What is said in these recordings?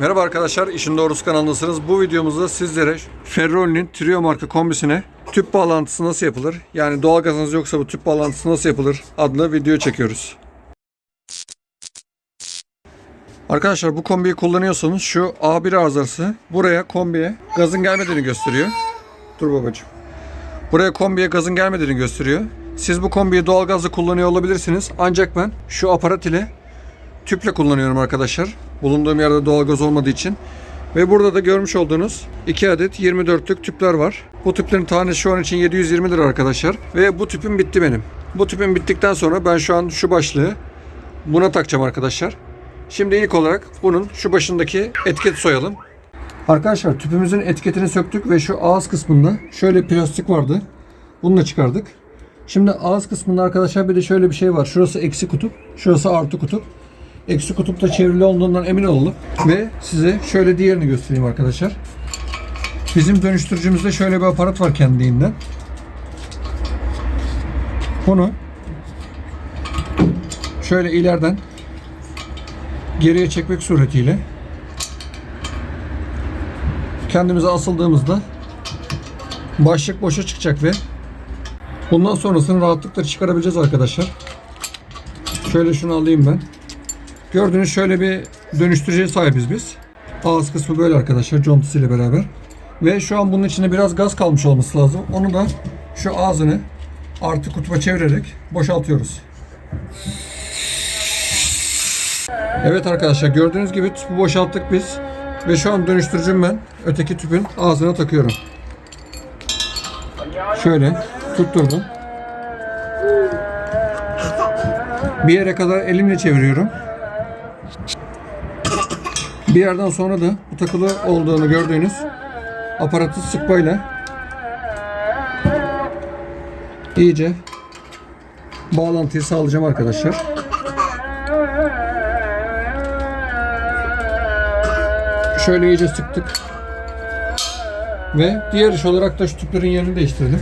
Merhaba arkadaşlar, İşin Doğrusu kanalındasınız. Bu videomuzda sizlere Ferroli'nin Trio marka kombisine tüp bağlantısı nasıl yapılır? Yani doğalgazınız yoksa bu tüp bağlantısı nasıl yapılır adlı video çekiyoruz. Arkadaşlar bu kombiyi kullanıyorsanız şu A1 arızası buraya kombiye gazın gelmediğini gösteriyor. Dur babacığım. Buraya kombiye gazın gelmediğini gösteriyor. Siz bu kombiyi doğalgazla kullanıyor olabilirsiniz. Ancak ben şu aparat ile tüple kullanıyorum arkadaşlar. Bulunduğum yerde doğalgaz olmadığı için. Ve burada da görmüş olduğunuz 2 adet 24'lük tüpler var. Bu tüplerin tanesi şu an için 720 lira arkadaşlar. Ve bu tüpüm bitti benim. Bu tüpüm bittikten sonra ben şu an şu başlığı buna takacağım arkadaşlar. Şimdi ilk olarak bunun şu başındaki etiketi soyalım. Arkadaşlar tüpümüzün etiketini söktük ve şu ağız kısmında şöyle plastik vardı. Bunu da çıkardık. Şimdi ağız kısmında arkadaşlar bir de şöyle bir şey var. Şurası eksi kutup, şurası artı kutup. Eksi kutupta çevrili olduğundan emin olalım. Ve size şöyle diğerini göstereyim arkadaşlar. Bizim dönüştürücümüzde şöyle bir aparat var kendiliğinden. Bunu şöyle ileriden geriye çekmek suretiyle kendimize asıldığımızda başlık boşa çıkacak ve bundan sonrasını rahatlıkla çıkarabileceğiz arkadaşlar. Şöyle şunu alayım ben. Gördüğünüz şöyle bir dönüştürücüye sahibiz biz. Ağız kısmı böyle arkadaşlar contasıyla beraber. Ve şu an bunun içinde biraz gaz kalmış olması lazım. Onu da şu ağzını artı kutuba çevirerek boşaltıyoruz. Evet arkadaşlar gördüğünüz gibi tüpü boşalttık biz. Ve şu an dönüştürücüm ben öteki tüpün ağzına takıyorum. Şöyle tutturdum. Bir yere kadar elimle çeviriyorum. Bir yerden sonra da bu takılı olduğunu gördüğünüz aparatı sıkmayla iyice bağlantıyı sağlayacağım arkadaşlar. Şöyle iyice sıktık. Ve diğer iş olarak da şu tüplerin yerini değiştirdim.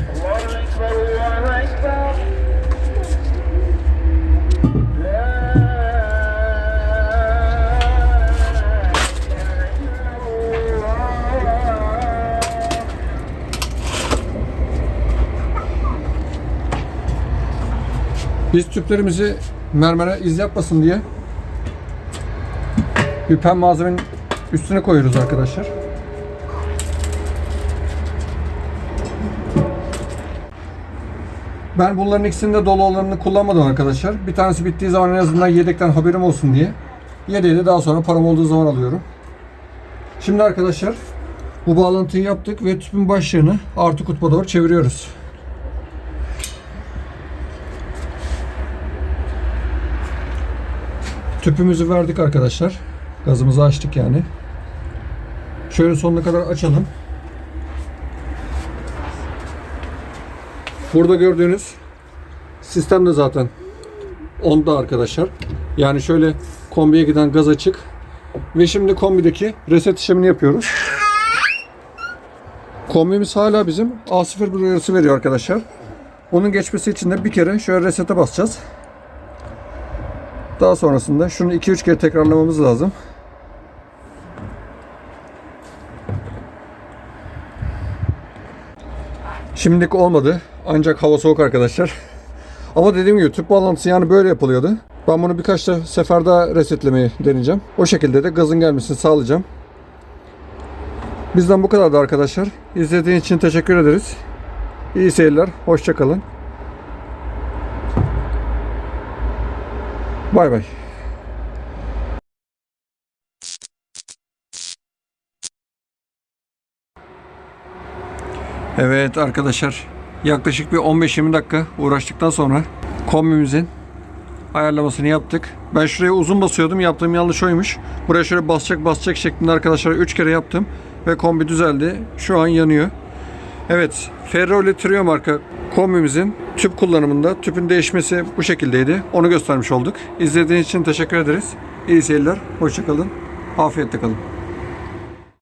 Biz tüplerimizi mermere iz yapmasın diye bir pen malzemenin üstüne koyuyoruz arkadaşlar. Ben bunların ikisinin de dolu olanını kullanmadım arkadaşlar. Bir tanesi bittiği zaman en azından yedekten haberim olsun diye. Yedeği de daha sonra param olduğu zaman alıyorum. Şimdi arkadaşlar bu bağlantıyı yaptık ve tüpün başlığını artı kutba doğru çeviriyoruz. Tüpümüzü verdik arkadaşlar. Gazımızı açtık yani. Şöyle sonuna kadar açalım. Burada gördüğünüz sistem de zaten onda arkadaşlar. Yani şöyle kombiye giden gaz açık. Ve şimdi kombideki reset işlemini yapıyoruz. Kombimiz hala bizim A0 bir uyarısı veriyor arkadaşlar. Onun geçmesi için de bir kere şöyle resete basacağız. Daha sonrasında şunu 2-3 kere tekrarlamamız lazım. Şimdilik olmadı. Ancak hava soğuk arkadaşlar. Ama dediğim gibi tüp bağlantısı yani böyle yapılıyordu. Ben bunu birkaç da sefer daha resetlemeyi deneyeceğim. O şekilde de gazın gelmesini sağlayacağım. Bizden bu kadardı arkadaşlar. İzlediğiniz için teşekkür ederiz. İyi seyirler. Hoşçakalın. Bay bay. Evet arkadaşlar yaklaşık bir 15-20 dakika uğraştıktan sonra kombimizin ayarlamasını yaptık. Ben şuraya uzun basıyordum. Yaptığım yanlış oymuş. Buraya şöyle basacak basacak şeklinde arkadaşlar 3 kere yaptım. Ve kombi düzeldi. Şu an yanıyor. Evet Ferroli Trio marka kombimizin tüp kullanımında tüpün değişmesi bu şekildeydi. Onu göstermiş olduk. İzlediğiniz için teşekkür ederiz. İyi seyirler. Hoşçakalın. Afiyetle kalın.